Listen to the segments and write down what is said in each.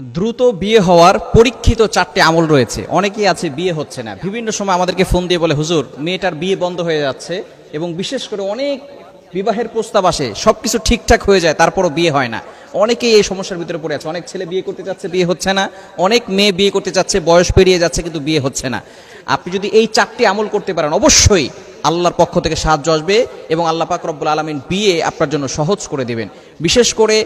দ্রুত বিয়ে হওয়ার পরীক্ষিত চারটে আমল রয়েছে। অনেকেই আছে, বিয়ে হচ্ছে না। বিভিন্ন সময় আমাদেরকে ফোন দিয়ে বলে, হুজুর, মেয়েটার বিয়ে বন্ধ হয়ে যাচ্ছে এবং বিশেষ করে অনেক বিবাহের প্রস্তাব আসে, সবকিছু ঠিকঠাক হয়ে যায়, তারপরও বিয়ে হয় না। অনেকেই এই সমস্যার ভিতরে পড়ে আছে। অনেক ছেলে বিয়ে করতে যাচ্ছে, বিয়ে হচ্ছে না। অনেক মেয়ে বিয়ে করতে যাচ্ছে, বয়স পেরিয়ে যাচ্ছে, কিন্তু বিয়ে হচ্ছে না। আপনি যদি এই চারটি আমল করতে পারেন, অবশ্যই আল্লাহর পক্ষ থেকে সাহায্য আসবে এবং আল্লাহ পাক রব্বুল আলমিন বিয়ে আপনার জন্য সহজ করে দেবেন। বিশেষ করে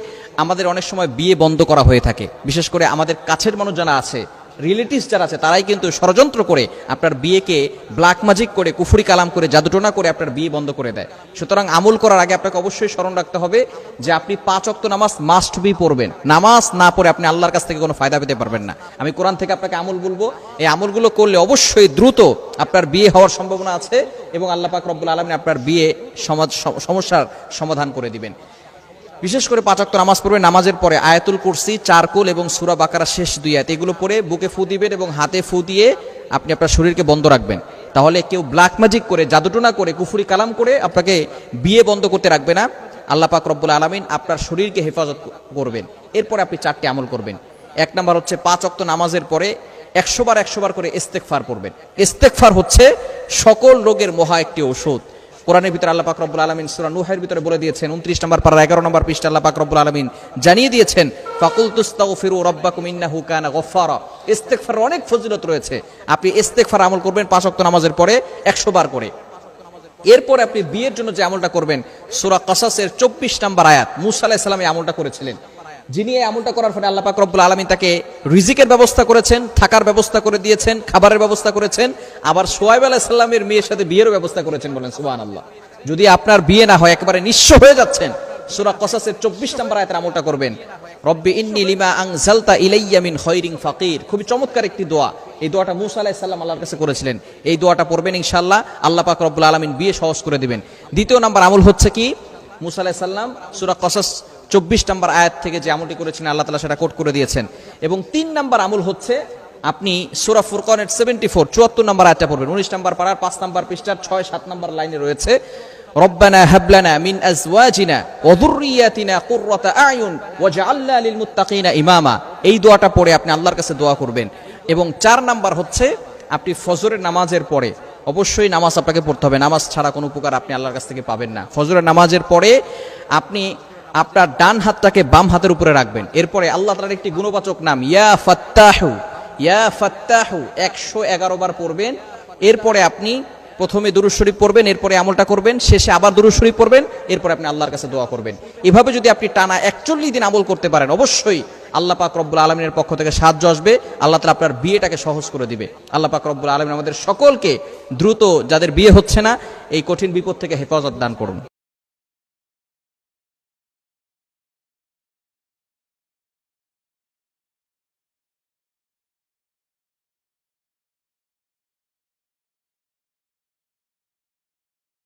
আমাদের অনেক সময় বিয়ে বন্ধ করা হয়ে থাকে। বিশেষ করে আমাদের কাছের মানুষ যারা আছে রিলেটিভস যারা আছে, তারাই কিন্তু ষড়যন্ত্র করে আপনার বিয়েকে ব্ল্যাক ম্যাজিক করে, কুফুরি কালাম করে, জাদুটোনা করে আপনার বিয়ে বন্ধ করে দেয়। সুতরাং আমল করার আগে আপনাকে অবশ্যই স্মরণ রাখতে হবে যে আপনি পাঁচ অক্ত নামাজ মাস্ট বি পড়বেন। নামাজ না পড়ে আপনি আল্লাহর কাছ থেকে কোনো ফায়দা পেতে পারবেন না। আমি কোরআন থেকে আপনাকে আমল বলব। এই আমলগুলো করলে অবশ্যই দ্রুত আপনার বিয়ে হওয়ার সম্ভাবনা আছে এবং আল্লাহ পাক রব্বুল আলমিন আপনার বিয়ে সমাজ সমস্যার সমাধান করে দিবেন। বিশেষ করে পাঁচাক্ত নামাজ পড়বে, নামাজের পরে আয়াতুল কুরসি, চারকোল এবং সুরা বাকারা শেষ দুই আয়াত, এগুলো পরে বুকে ফু দিবেন এবং হাতে ফু দিয়ে আপনি আপনার শরীরকে বন্ধ রাখবেন। তাহলে কেউ ব্ল্যাক ম্যাজিক করে, জাদুটোনা করে, কুফুরি কালাম করে আপনাকে বিয়ে বন্ধ করতে রাখবে না। আল্লাহ পাক রব্বুল আলমিন আপনার শরীরকে হেফাজত করবেন। এরপরে আপনি চারটি আমল করবেন। এক নাম্বার হচ্ছে পাঁচ অক্ত নামাজের পরে একশো বার একশো বার করে ইস্তেকফার পড়বেন। ইস্তেকফার হচ্ছে সকল রোগের মহা একটি ঔষধ। কোরআনের ভিতরে আল্লাহ পাক রব্বুল আলমিন সুরা নুহের ভিতরে বলে দিয়েছেন, উনত্রিশ নম্বর পাড়ার এগারো নম্বর পৃষ্ঠা আল্লাহ পাক রব্বুল আলমিন জানিয়ে দিয়েছেন ফাকুল তুস্তাউ ফিরু রব্বাকুম ইন্নাহু কানা গফফারা। ইস্তেগফার অনেক ফজিলত রয়েছে। আপনি ইস্তেগফার আমল করবেন পাঁচ ওয়াক্ত নামাজের পরে একশো বার করে। এরপর আপনি বিয়ের জন্য যে আমলটা করবেন, সূরা কাসাসের চব্বিশ নম্বর আয়াত, মুসা আলাইহিস সালাম এই আমলটা করেছিলেন। যিনি এই আমলটা করার ফলে আল্লাহ রব্বুল আলমিন তাকে রিজিকের ব্যবস্থা করেছেন, থাকার ব্যবস্থা করে দিয়েছেন, খাবারের ব্যবস্থা করেছেন, আবার সোয়াইব আলাহ সাল্লামের মেয়ের সাথে বিয়েরও ব্যবস্থা করেছেন বলেন সুবাহ আল্লাহ যদি আপনার বিয়ে না হয়, একেবারে নিঃস্ব হয়ে যাচ্ছেন, সুরা কসাসের চব্বিশ নম্বর আয়াতের আমলটা করবেন। রব্বি ইন্নি লিমা আং জালতা ইলাইয়া মিন খৈরিং ফাকির। খুবই চমৎকার একটি দোয়া। এই দোয়াটা মুসা আলাইহিস সালাম আল্লাহর কাছে করেছিলেন। এই দোয়াটা পড়বেন ইনশাআল্লাহ, আল্লাহ পাক রব্বুল আলামিন বিয়ে সহজ করে দিবেন। দ্বিতীয় নাম্বার আমল হচ্ছে কি? মুসা আলাইহিস সালাম সূরা কসাস চব্বিশ নম্বর আয়াত থেকে যে আমলটি করেছেন, আল্লাহ তালা সেটা কোট করে দিয়েছেন। এবং তিন নম্বর আমল হচ্ছে, আপনি সুরা ফুরকনের সেভেন্টি ফোর চুয়াত্তর নম্বর আয়াতটা পড়বেন। উনিশ নম্বর পাড়ার, পাঁচ নম্বর পৃষ্ঠার, ছয়, সাত নম্বর লাইনে রয়েছে, রব্বানা হাবলানা মিন আজওয়াজিনা ওয়া যুররিয়াতিনা কুররাতা আয়ুন ওয়াজআলনা লিল মুত্তাকিনা ইমামা। এই দোয়াটা পড়ে আপনি আল্লাহর কাছে দোয়া করবেন। এবং চার নাম্বার হচ্ছে, আপনি ফজরের নামাজের পরে, অবশ্যই নামাজ আপনাকে পড়তে হবে। নামাজ ছাড়া কোনো উপকার আপনি আল্লাহর কাছ থেকে পাবেন না। ফজরের নামাজের পরে আপনি আপনার ডান হাতটাকে বাম হাতের উপরে রাখবেন। এরপরে আল্লাহ তালার একটি গুণবাচক নাম, ইয়া ফাত্তাহু ইয়া ফাত্তাহু, একশো এগারো বার পড়বেন। এরপরে আপনি প্রথমে দুরুদ শরীফ পড়বেন, এরপরে আমলটা করবেন, শেষে আবার দুরুদ শরীফ পড়বেন, এরপরে আপনি আল্লাহর কাছে দোয়া করবেন। এভাবে যদি আপনি টানা একচল্লিশ দিন আমল করতে পারেন, অবশ্যই আল্লাহ পাক রব্বুল আলমিনের পক্ষ থেকে সাহায্য আসবে, আল্লাহ তালা আপনার বিয়েটাকে সহজ করে দিবে। আল্লাহ পাক রব্বুল আলমিন আমাদের সকলকে দ্রুত, যাদের বিয়ে হচ্ছে না, এই কঠিন বিপদ থেকে হেফাজত দান করুন।